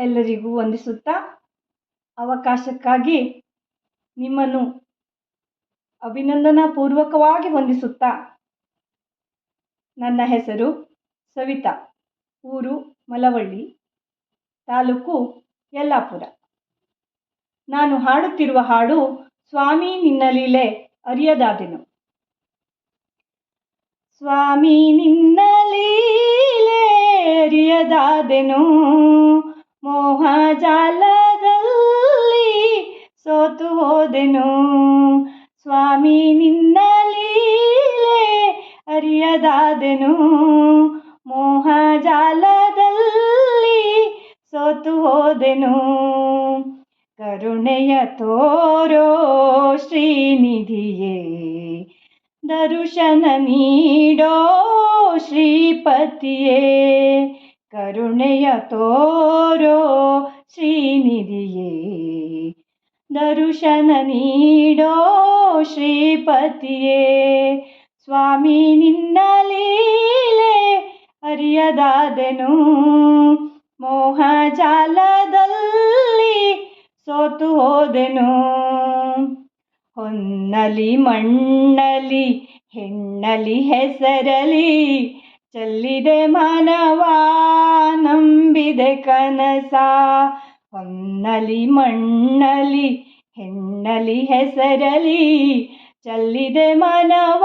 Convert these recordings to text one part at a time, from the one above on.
ಎಲ್ಲರಿಗೂ ವಂದಿಸುತ್ತಾ ಅವಕಾಶಕ್ಕಾಗಿ ನಿಮ್ಮನ್ನು ಅಭಿನಂದನಾಪೂರ್ವಕವಾಗಿ ವಂದಿಸುತ್ತಾ ನನ್ನ ಹೆಸರು ಸವಿತಾ, ಊರು ಮಲವಳ್ಳಿ, ತಾಲೂಕು ಯಲ್ಲಾಪುರ. ನಾನು ಹಾಡುತ್ತಿರುವ ಹಾಡು ಸ್ವಾಮಿ ನಿನ್ನ ಲೀಲೆ ಅರಿಯದಾದೆನು. ಸ್ವಾಮಿ ನಿನ್ನ ಲೀಲೆ ಅರಿಯದಾದೆನು. ಮೋಹ ಜಾಲದಲ್ಲಿ ಸೋತು ಹೋದೆನು. ಸ್ವಾಮಿ ನಿನ್ನ ಅರಿಯದಾದೆನು. ಮೋಹ ಜಾಲದಲ್ಲಿ ಸೋತು ಹೋದೆನು. ಕರುಣೆಯ ತೋರೋ ಶ್ರೀನಿಧಿಯೇ, ದರುಶನ ನೀಡೋ ಶ್ರೀಪತಿಯೇ ಕರುಣೆಯ ತೋರೋ ಶ್ರೀನಿಧಿಯೇ, ದರುಶನ ನೀಡೋ ಶ್ರೀಪತಿಯೇ. ಸ್ವಾಮಿ ನಿನ್ನ ಲೀಲೆ ಅರಿಯದಾದೆನು. ಮೋಹ ಜಾಲದಲ್ಲಿ ಸೋತು ಹೋದೆನು. ಹೊನ್ನಲಿ ಮಣ್ಣಲಿ ಹೆಣ್ಣಲಿ ಹೆಸರಲಿ ಚೆಲ್ಲಿದೆ ಮನವಾ, ನಂಬಿದೆ ಕನಸ. ಹೊನ್ನಲಿ ಮಣ್ಣಲಿ, ಹೆಣ್ಣಲಿ ಹೆಸರಲಿ ಚೆಲ್ಲಿದೆ ಮನವ,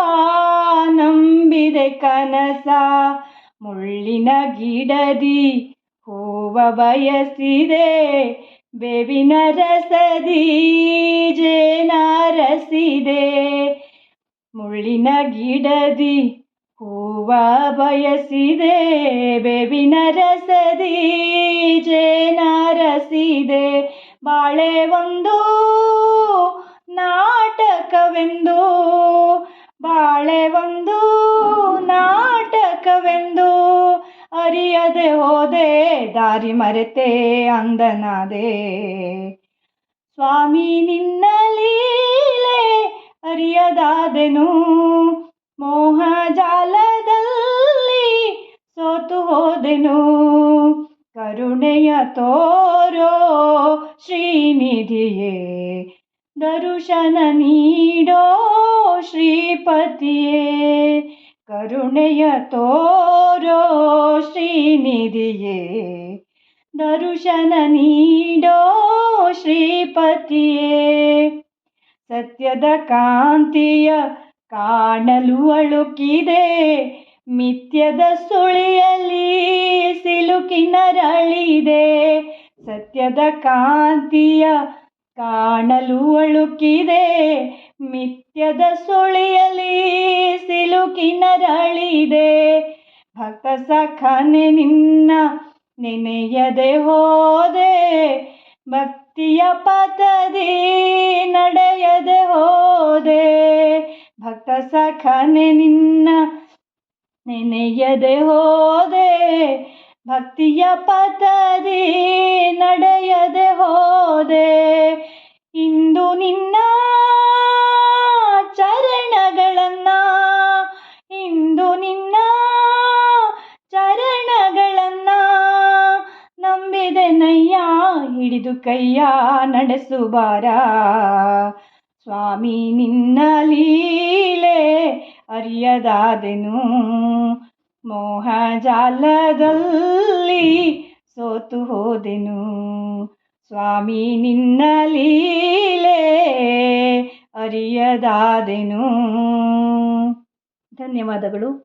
ನಂಬಿದೆ ಕನಸ. ಮುಳ್ಳಿನ ಗಿಡದಿ, ಹೂವ ಬಯಸಿದೆ, ಬೇವಿನ ರಸದಿ ಜೇನರಸಿದೆ ಮುಳ್ಳಿನ ಗಿಡದಿ ಹೂವ ಬಯಸಿದೆ ಬೇವಿನ ರಸದಿ ಜೇನರಸಿದೆ. ಬಾಳೆ ಒಂದು, ನಾಟಕವೆಂದು. ಬಾಳೆ ಒಂದು, ನಾಟಕವೆಂದು. ಅರಿಯದೆ ಹೋದೆ, ದಾರಿ ಮರೆತೆ ಅಂದನಾದೆ. ಸ್ವಾಮಿ ನಿನ್ನ ಲೀಲೆ ಅರಿಯದಾದೆನು. ಮೋಹ ಹೋದೆನು ಕರುಣೆಯ ತೋರೋ ಶ್ರೀನಿಧಿಯೇ, ದರುಶನ ನೀಡೋ ಶ್ರೀಪತಿಯೇ, ಕರುಣೆಯ ತೋರೋ ಶ್ರೀನಿಧಿಯೇ, ದರುಶನ ನೀಡೋ ಶ್ರೀಪತಿಯೇ. ಸತ್ಯದ ಕಾಂತಿಯ ಕಾಣಲು ಅಳುಕಿದೆ ಮಿಥ್ಯದ ಸುಳಿಯಲ್ಲಿ ಸಿಲುಕಿನರಳಿದೆ ಸತ್ಯದ ಕಾಂತಿಯ ಕಾಣಲು ಅಳುಕಿದೆ, ಮಿಥ್ಯದ ಸುಳಿಯಲ್ಲಿ ಸಿಲುಕಿನರಳಿದೆ ಭಕ್ತ ಸಖನೆ ನಿನ್ನ ನೆನೆಯದೆ ಹೋದೆ, ಭಕ್ತಿಯ ಪಥದಿ ನಡೆಯದೆ ಹೋದೆ. ಭಕ್ತ ಸಖನೆ ನಿನ್ನ ನೆನೆಯದೆ ಹೋದೆ, ಭಕ್ತಿಯ ಪಥದಿ ನಡೆಯದೆ ಹೋದೆ. ಇಂದು ನಿನ್ನ ಚರಣಗಳನ್ನ, ಇಂದು ನಿನ್ನ ಚರಣಗಳನ್ನ ನಂಬಿದೆನಯ್ಯ, ಹಿಡಿದು ಕೈಯ ನಡೆಸುವಾರ. ಸ್ವಾಮಿ ನಿನ್ನ ಲೀಲೆ ಅರಿಯದಾದೆನು. ಮೋಹ ಜಾಲದಲ್ಲಿ ಸೋತು ಹೋದೆನು. ಸ್ವಾಮಿ ನಿನ್ನ ಲೀಲೆ ಅರಿಯದಾದೆನು. ಧನ್ಯವಾದಗಳು.